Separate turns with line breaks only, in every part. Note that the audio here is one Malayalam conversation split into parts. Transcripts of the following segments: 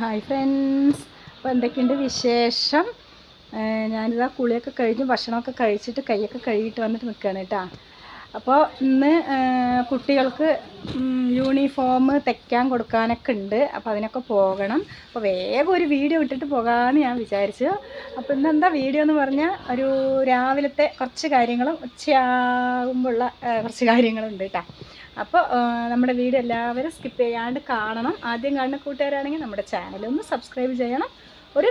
ഹായ് ഫ്രണ്ട്സ് അപ്പോൾ എന്തൊക്കെയുണ്ട് വിശേഷം? ഞാനിതാ കുളിയൊക്കെ കഴിഞ്ഞ് ഭക്ഷണമൊക്കെ കഴിച്ചിട്ട് കൈയൊക്കെ കഴുകിയിട്ട് വന്നിട്ട് നിൽക്കുകയാണ് കേട്ടോ. അപ്പോൾ ഇന്ന് കുട്ടികൾക്ക് യൂണിഫോം തയ്ക്കാൻ കൊടുക്കാനൊക്കെ ഉണ്ട്. അപ്പോൾ അതിനൊക്കെ പോകണം. അപ്പോൾ വേഗം ഒരു വീഡിയോ ഇട്ടിട്ട് പോകാമെന്ന് ഞാൻ വിചാരിച്ചു. അപ്പോൾ ഇന്നെന്താ വീഡിയോ എന്ന് പറഞ്ഞാൽ ഒരു രാവിലത്തെ കുറച്ച് കാര്യങ്ങളും ഉച്ചയാകുമ്പോഴുള്ള കുറച്ച് കാര്യങ്ങളുണ്ട് കേട്ടോ. അപ്പോൾ നമ്മുടെ വീഡിയോ എല്ലാവരും സ്കിപ്പ് ചെയ്യാണ്ട് കാണണം. ആദ്യം കാണുന്ന കൂട്ടുകാരാണെങ്കിൽ നമ്മുടെ ചാനലൊന്ന് സബ്സ്ക്രൈബ് ചെയ്യണം. ഒരു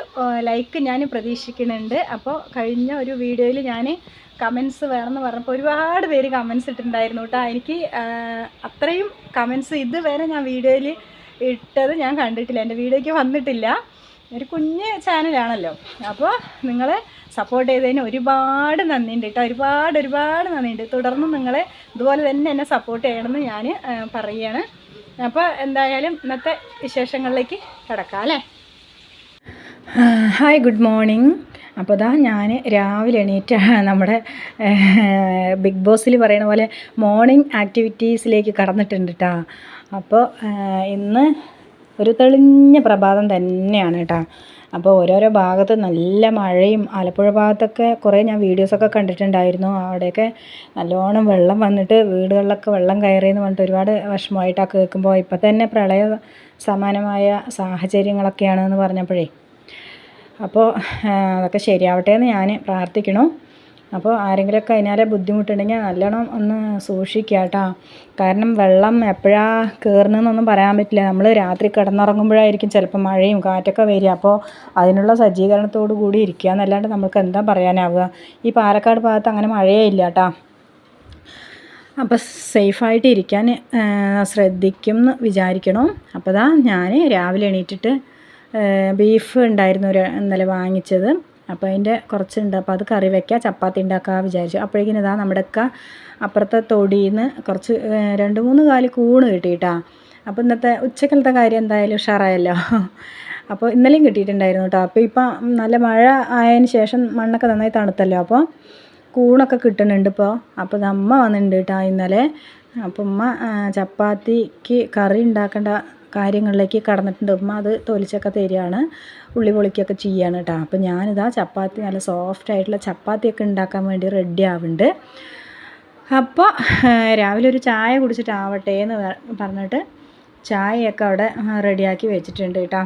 ലൈക്ക് ഞാൻ പ്രതീക്ഷിക്കുന്നുണ്ട്. അപ്പോൾ കഴിഞ്ഞ ഒരു വീഡിയോയിൽ ഞാൻ കമൻസ് വേണമെന്ന് പറഞ്ഞപ്പോൾ ഒരുപാട് പേര് കമൻസ് ഇട്ടിട്ടുണ്ടായിരുന്നു കേട്ടോ. എനിക്ക് അത്രയും കമൻസ് ഇതുവരെ ഞാൻ വീഡിയോയിൽ ഇട്ടത് ഞാൻ കണ്ടിട്ടില്ല. എന്റെ വീഡിയോയ്ക്ക് വന്നിട്ടില്ല. ഒരു കുഞ്ഞ് ചാനലാണല്ലോ അപ്പോൾ നിങ്ങൾ സപ്പോർട്ട് ചെയ്തതിന് ഒരുപാട് നന്ദിയുണ്ട് കേട്ടോ. ഒരുപാട് ഒരുപാട് നന്ദിയുണ്ട്. തുടർന്നും നിങ്ങളെ ഇതുപോലെ തന്നെ എന്നെ സപ്പോർട്ട് ചെയ്യണമെന്ന് ഞാൻ പറയുകയാണ്. അപ്പോൾ എന്തായാലും ഇന്നത്തെ വിശേഷങ്ങളിലേക്ക് കിടക്കാം അല്ലേ? Hi good morning. അപ്പോൾ ദാ ഞാൻ രാവിലെ എണീറ്റ നമ്മുടെ ബിഗ് ബോസിൽ പറയുന്ന പോലെ മോർണിംഗ് ആക്ടിവിറ്റീസിലേക്ക് കടന്നിട്ടുണ്ട് കേട്ടോ അപ്പോൾ ഇന്ന് ഒരു തെളിഞ്ഞ പ്രഭാതം തന്നെയാണ് കേട്ടോ അപ്പോൾ ഓരോരോ ഭാഗത്ത് നല്ല മഴയും ആലപ്പുഴ ഭാഗത്തൊക്കെ കുറേ ഞാൻ വീഡിയോസൊക്കെ കണ്ടിട്ടുണ്ടായിരുന്നു. അവിടെയൊക്കെ നല്ലോണം വെള്ളം വന്നിട്ട് വീടുകളിലൊക്കെ വെള്ളം കയറിയെന്ന് പറഞ്ഞിട്ട് ഒരുപാട് വിഷമമായിട്ടൊക്കെ കേൾക്കുമ്പോൾ ഇപ്പം തന്നെ പ്രളയ സമാനമായ സാഹചര്യങ്ങളൊക്കെയാണെന്ന് പറഞ്ഞപ്പോഴേ. അപ്പോൾ അതൊക്കെ ശരിയാവട്ടെ എന്ന് ഞാൻ പ്രാർത്ഥിക്കണു അപ്പോൾ ആരെങ്കിലുമൊക്കെ അതിനാലെ ബുദ്ധിമുട്ടുണ്ടെങ്കിൽ നല്ലോണം ഒന്ന് സൂക്ഷിക്കുക കേട്ടോ. കാരണം വെള്ളം എപ്പോഴാണ് കയറണമെന്നൊന്നും പറയാൻ പറ്റില്ല. നമ്മൾ രാത്രി കിടന്നുറങ്ങുമ്പോഴായിരിക്കും ചിലപ്പോൾ മഴയും കാറ്റൊക്കെ വരിക. അപ്പോൾ അതിനുള്ള സജ്ജീകരണത്തോടു കൂടി ഇരിക്കുക എന്നല്ലാണ്ട് നമുക്ക് എന്താ പറയാനാവുക? ഈ പാലക്കാട് ഭാഗത്ത് അങ്ങനെ മഴയേ ഇല്ല കേട്ടോ. അപ്പോൾ സേഫായിട്ട് ഇരിക്കാൻ ശ്രദ്ധിക്കും എന്ന് വിചാരിക്കണം. അപ്പോൾ ഞാൻ രാവിലെ എണീറ്റിട്ട് ബീഫ് ഉണ്ടായിരുന്നു ഒരു ഇന്നലെ വാങ്ങിച്ചത്. അപ്പോൾ അതിന്റെ കുറച്ചുണ്ട്. അപ്പോൾ അത് കറി വയ്ക്കുക ചപ്പാത്തി ഉണ്ടാക്കുക വിചാരിച്ചു. അപ്പോഴേക്കും ഇതാ നമ്മുടെ ഒക്കെ അപ്പുറത്തെ തൊടിയിൽ നിന്ന് കുറച്ച് രണ്ട് മൂന്ന് കാൽ കൂണ് കിട്ടിയിട്ടാ. അപ്പോൾ ഇന്നത്തെ ഉച്ചക്കലത്തെ കാര്യം എന്തായാലും ഉഷാറായല്ലോ. അപ്പോൾ ഇന്നലെയും കിട്ടിയിട്ടുണ്ടായിരുന്നു കേട്ടോ. അപ്പോൾ ഇപ്പം നല്ല മഴ ആയതിന് ശേഷം മണ്ണൊക്കെ നന്നായി തണുത്തല്ലോ. അപ്പോൾ കൂണൊക്കെ കിട്ടുന്നുണ്ട് ഇപ്പോൾ അപ്പോൾ അമ്മ വന്നിട്ടുണ്ട് കേട്ടോ ഇന്നലെ. അപ്പം ഉമ്മ ചപ്പാത്തിക്ക് കറി ഉണ്ടാക്കേണ്ട കാര്യങ്ങളിലേക്ക് കടന്നിട്ടുണ്ട്. ഉമ്മ അത് തൊലിച്ചൊക്കെ തരികയാണ്. ഉള്ളി പൊളിക്കുകയൊക്കെ ചെയ്യാണ് കേട്ടോ അപ്പോൾ ഞാനിതാ ചപ്പാത്തി നല്ല സോഫ്റ്റ് ആയിട്ടുള്ള ചപ്പാത്തിയൊക്കെ ഉണ്ടാക്കാൻ വേണ്ടി റെഡി ആവുന്നുണ്ട്. അപ്പോൾ രാവിലെ ഒരു ചായ കുടിച്ചിട്ടാവട്ടെ എന്ന് പറഞ്ഞിട്ട് ചായയൊക്കെ അവിടെ റെഡിയാക്കി വെച്ചിട്ടുണ്ട് കേട്ടോ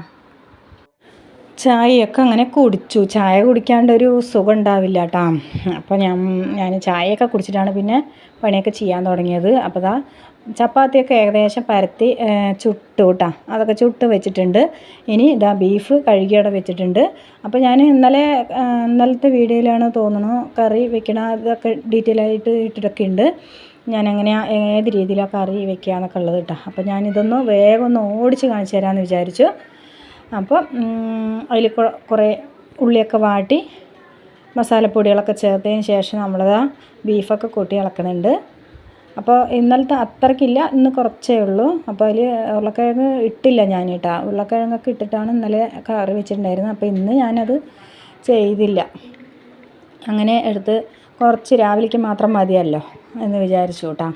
ചായയൊക്കെ അങ്ങനെ കുടിച്ചു. ചായ കുടിക്കാണ്ട് ഒരു സുഖം ഉണ്ടാവില്ല കേട്ടോ അപ്പോൾ ഞാൻ ഞാൻ ചായയൊക്കെ കുടിച്ചിട്ടാണ് പിന്നെ പണിയൊക്കെ ചെയ്യാൻ തുടങ്ങിയത്. അപ്പോൾ ദാ ചപ്പാത്തിയൊക്കെ ഏകദേശം പരത്തി ചുട്ടു കേട്ടോ അതൊക്കെ ചുട്ട് വെച്ചിട്ടുണ്ട്. ഇനി ഇതാ ബീഫ് കഴുകിയവിടെ വെച്ചിട്ടുണ്ട്. അപ്പോൾ ഞാൻ ഇന്നലെ ഇന്നലത്തെ വീഡിയോയിലാണ് തോന്നുന്നു കറി വെക്കണ അതൊക്കെ ഡീറ്റെയിൽ ആയിട്ട് ഇട്ടിട്ടൊക്കെ ഉണ്ട്. ഞാൻ എങ്ങനെയാണ് ഏത് രീതിയിലാണ് കറി വെക്കുക എന്നൊക്കെ ഉള്ളത് കേട്ടോ അപ്പോൾ ഞാനിതൊന്ന് വേഗം ഒന്ന് ഓടിച്ച് കാണിച്ചു തരാമെന്ന് വിചാരിച്ചു. അപ്പോൾ അതിൽ കുറേ ഉള്ളിയൊക്കെ വാട്ടി മസാലപ്പൊടികളൊക്കെ ചേർത്തതിന് ശേഷം നമ്മളത് ബീഫൊക്കെ കൂട്ടി ഇളക്കുന്നുണ്ട് അപ്പോൾ ഇന്നലത്തെ അത്രയ്ക്കില്ല ഇന്ന് കുറച്ചേ ഉള്ളൂ. അപ്പോൾ അതിൽ ഉരുളക്കിഴങ്ങ് ഇട്ടില്ല ഞാൻ കേട്ടോ ഉരുളക്കിഴങ്ങൊക്കെ ഇട്ടിട്ടാണ് ഇന്നലെ കറി വെച്ചിട്ടുണ്ടായിരുന്നത്. അപ്പോൾ ഇന്ന് ഞാനത് ചെയ്തില്ല. അങ്ങനെ എടുത്ത് കുറച്ച് രാവിലേക്ക് മാത്രം മതിയല്ലോ എന്ന് വിചാരിച്ചു കേട്ടോ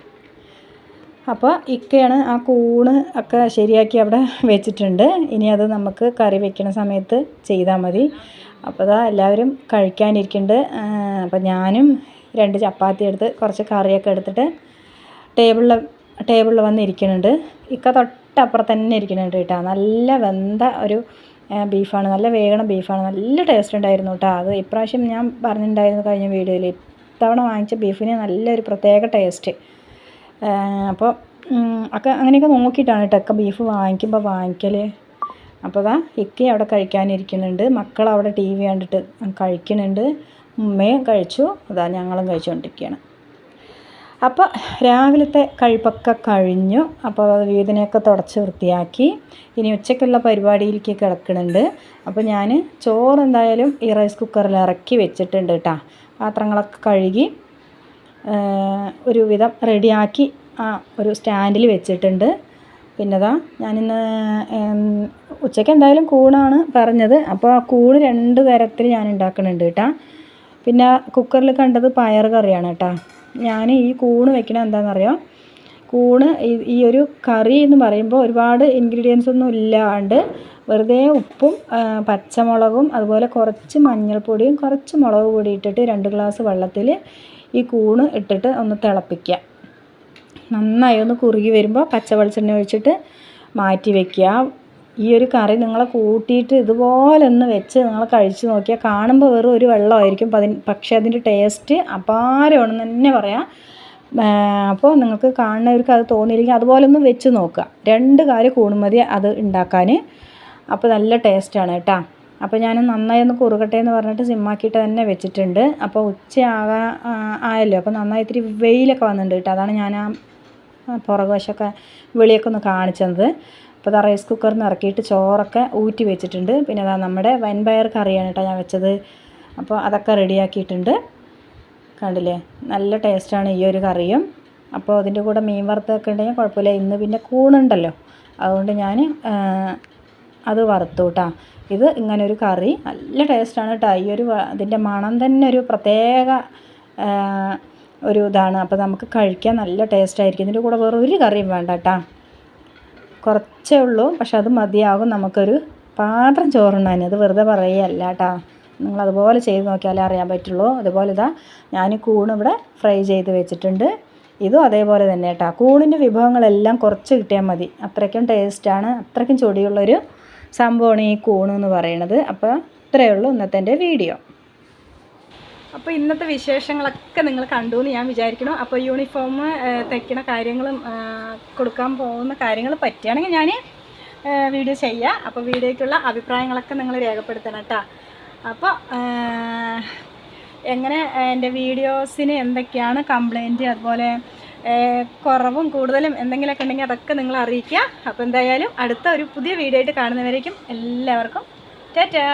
അപ്പോൾ ഇക്കയാണ് ആ കൂണ് ഒക്കെ ശരിയാക്കി അവിടെ വെച്ചിട്ടുണ്ട്. ഇനി അത് നമുക്ക് കറി വെക്കുന്ന സമയത്ത് ചെയ്താൽ മതി. അപ്പോൾ അതാ എല്ലാവരും കഴിക്കാനിരിക്കുന്നുണ്ട് അപ്പോൾ ഞാനും രണ്ട് ചപ്പാത്തി എടുത്ത് കുറച്ച് കറിയൊക്കെ എടുത്തിട്ട് ടേബിളിൽ ടേബിളിൽ വന്ന് ഇരിക്കുന്നുണ്ട് ഇക്ക തൊട്ടപ്പുറത്ത് തന്നെ ഇരിക്കുന്നുണ്ട് കേട്ടോ. നല്ല വെന്ത ഒരു ബീഫാണ്. നല്ല വേഗണ ബീഫാണ്. നല്ല ടേസ്റ്റ് ഉണ്ടായിരുന്നു കേട്ടോ. അത് ഇപ്രാവശ്യം ഞാൻ പറഞ്ഞിട്ടുണ്ടായിരുന്നു കഴിഞ്ഞ വീഡിയോയിൽ. ഇത്തവണ വാങ്ങിച്ച ബീഫിന് നല്ലൊരു പ്രത്യേക ടേസ്റ്റ് അപ്പോൾ ഒക്കെ അങ്ങനെയൊക്കെ നോക്കിയിട്ടാണ് കേട്ടോ ഒക്കെ ബീഫ് വാങ്ങിക്കുമ്പോൾ വാങ്ങിക്കൽ അപ്പോൾ അതാ ഇക്ക അവിടെ കഴിക്കാനിരിക്കുന്നുണ്ട്. മക്കൾ അവിടെ ടി വി കണ്ടിട്ട് കഴിക്കുന്നുണ്ട്. ഉമ്മയും കഴിച്ചു. അതാ ഞങ്ങളും കഴിച്ചുകൊണ്ടിരിക്കുകയാണ്. അപ്പോൾ രാവിലത്തെ കഴിപ്പൊക്കെ കഴിഞ്ഞു. അപ്പോൾ വീടിനെയൊക്കെ തുടച്ച് വൃത്തിയാക്കി. ഇനി ഉച്ചയ്ക്കുള്ള പരിപാടിയിലേക്ക് കിടക്കുന്നുണ്ട്. അപ്പോൾ ഞാൻ ചോറ് എന്തായാലും ഈ റൈസ് കുക്കറിൽ ഇറക്കി വെച്ചിട്ടുണ്ട് കേട്ടോ പാത്രങ്ങളൊക്കെ കഴുകി ഒരുവിധം റെഡിയാക്കി ആ ഒരു സ്റ്റാൻഡിൽ വെച്ചിട്ടുണ്ട്. പിന്നെ ദാ ഞാനിന്ന് ഉച്ചയ്ക്ക് എന്തായാലും കൂണാണ് പറഞ്ഞത്. അപ്പോൾ ആ കൂണ് രണ്ട് തരത്തിൽ ഞാൻ ഉണ്ടാക്കുന്നുണ്ട് കേട്ടോ പിന്നെ കുക്കറിൽ കണ്ടത് പയർ കറിയാണ് കേട്ടോ. ഞാൻ ഈ കൂണ് വെക്കണത് എന്താണെന്നറിയോ കൂണ് ഈ- ഒരു കറി എന്ന് പറയുമ്പോൾ ഒരുപാട് ഇൻഗ്രീഡിയൻസ് ഒന്നും ഇല്ലാണ്ട് വെറുതെ ഉപ്പും പച്ചമുളകും അതുപോലെ കുറച്ച് മഞ്ഞൾപ്പൊടിയും കുറച്ച് മുളക് പൊടി ഇട്ടിട്ട് രണ്ട് ഗ്ലാസ് വെള്ളത്തിൽ ഈ കൂണ് ഇട്ടിട്ട് ഒന്ന് തിളപ്പിക്കുക. നന്നായി ഒന്ന് കുറുകി വരുമ്പോൾ പച്ച വെളിച്ചെണ്ണ ഒഴിച്ചിട്ട് മാറ്റി വെക്കുക. ഈ ഒരു കറി നിങ്ങൾ കൂട്ടിയിട്ട് ഇതുപോലെ ഒന്ന് വെച്ച് നിങ്ങൾ കഴിച്ച് നോക്കിയാൽ കാണുമ്പോൾ വെറും ഒരു വെള്ളമായിരിക്കും. പക്ഷേ അതിന്റെ ടേസ്റ്റ് അപാരമാണെന്ന് തന്നെ പറയാം. അപ്പോൾ നിങ്ങൾക്ക് കാണുന്നവർക്ക് അത് തോന്നിയില്ലെങ്കിൽ അതുപോലെ ഒന്ന് വെച്ച് നോക്കുക. രണ്ട് കാര്യം കൂണുമതി അത് ഉണ്ടാക്കാൻ. അപ്പോൾ നല്ല ടേസ്റ്റാണ് കേട്ടോ. അപ്പോൾ ഞാൻ നന്നായി ഒന്ന് കുറുകട്ടെ എന്ന് പറഞ്ഞിട്ട് സിമ്മാക്കിയിട്ട് തന്നെ വെച്ചിട്ടുണ്ട്. അപ്പോൾ ഉച്ചയാകാ ആയല്ലോ. അപ്പോൾ നന്നായി ഇത്തിരി വെയിലൊക്കെ വന്നിട്ടുണ്ട് കേട്ടോ. അതാണ് ഞാൻ ആ പുറകുവശമൊക്കെ വെളിയൊക്കെ ഒന്ന് കാണിച്ചത്. അപ്പോൾ അതാ റൈസ് കുക്കറിൽ നിന്ന് ഇറക്കിയിട്ട് ചോറൊക്കെ ഊറ്റി വെച്ചിട്ടുണ്ട്. പിന്നെ അതാ നമ്മുടെ വൻപയർ കറിയാണ് കേട്ടോ ഞാൻ വെച്ചത്. അപ്പോൾ അതൊക്കെ റെഡിയാക്കിയിട്ടുണ്ട്. കണ്ടില്ലേ? നല്ല ടേസ്റ്റാണ് ഈ ഒരു കറിയും. അപ്പോൾ അതിന്റെ കൂടെ മീൻ വറുത്തൊക്കെ ഉണ്ടെങ്കിൽ കുഴപ്പമില്ല. ഇന്ന് പിന്നെ കൂണുണ്ടല്ലോ. അതുകൊണ്ട് ഞാൻ അത് വറുത്തു കേട്ടോ. ഇത് ഇങ്ങനൊരു കറി. നല്ല ടേസ്റ്റാണ് കേട്ടോ. ഈ ഒരു അതിന്റെ മണം തന്നെ ഒരു പ്രത്യേക ഒരു ഇതാണ്. അപ്പോൾ നമുക്ക് കഴിക്കാൻ നല്ല ടേസ്റ്റായിരിക്കും ഇതിന്റെ കൂടെ വേറെ ഒരു കറിയും വേണ്ട കേട്ടോ. കുറച്ചേ ഉള്ളൂ. പക്ഷെ അത് മതിയാകും നമുക്കൊരു പാത്രം ചോറുണ്ണാൻ. അത് വെറുതെ പറയുകയല്ല കേട്ടോ. നിങ്ങൾ അതുപോലെ ചെയ്ത് നോക്കിയാലേ അറിയാൻ പറ്റുള്ളൂ. അതുപോലെ ഇതാ ഞാൻ കൂണിവിടെ ഫ്രൈ ചെയ്ത് വെച്ചിട്ടുണ്ട്. ഇതും അതേപോലെ തന്നെ കേട്ടോ. കൂണിന്റെ വിഭവങ്ങളെല്ലാം കുറച്ച് കിട്ടിയാൽ മതി. അത്രയ്ക്കും ടേസ്റ്റാണ്. അത്രയ്ക്കും ചൊടിയുള്ളൊരു സംഭവമാണ് ഈ കൂണ് എന്ന് പറയുന്നത്. അപ്പോൾ ഇത്രയേ ഉള്ളൂ ഇന്നത്തെ എന്റെ വീഡിയോ. അപ്പോൾ ഇന്നത്തെ വിശേഷങ്ങളൊക്കെ നിങ്ങൾ കണ്ടു എന്ന് ഞാൻ വിചാരിക്കുന്നു. അപ്പോൾ യൂണിഫോം തയ്ക്കണ കാര്യങ്ങളും കൊടുക്കാൻ പോകുന്ന കാര്യങ്ങൾ പറ്റുകയാണെങ്കിൽ ഞാൻ വീഡിയോ ചെയ്യാം. അപ്പോൾ വീഡിയോയ്ക്കുള്ള അഭിപ്രായങ്ങളൊക്കെ നിങ്ങൾ രേഖപ്പെടുത്തണം കേട്ടോ അപ്പോൾ എങ്ങനെ എന്റെ വീഡിയോസിന് എന്തൊക്കെയാണ് കംപ്ലൈന്റ് അതുപോലെ കുറവും കൂടുതലും എന്തെങ്കിലുമൊക്കെ ഉണ്ടെങ്കിൽ അതൊക്കെ നിങ്ങൾ അറിയിക്കുക. അപ്പോൾ എന്തായാലും അടുത്ത ഒരു പുതിയ വീഡിയോ ആയിട്ട് കാണുന്നവരേക്കും എല്ലാവർക്കും ടാറ്റാ!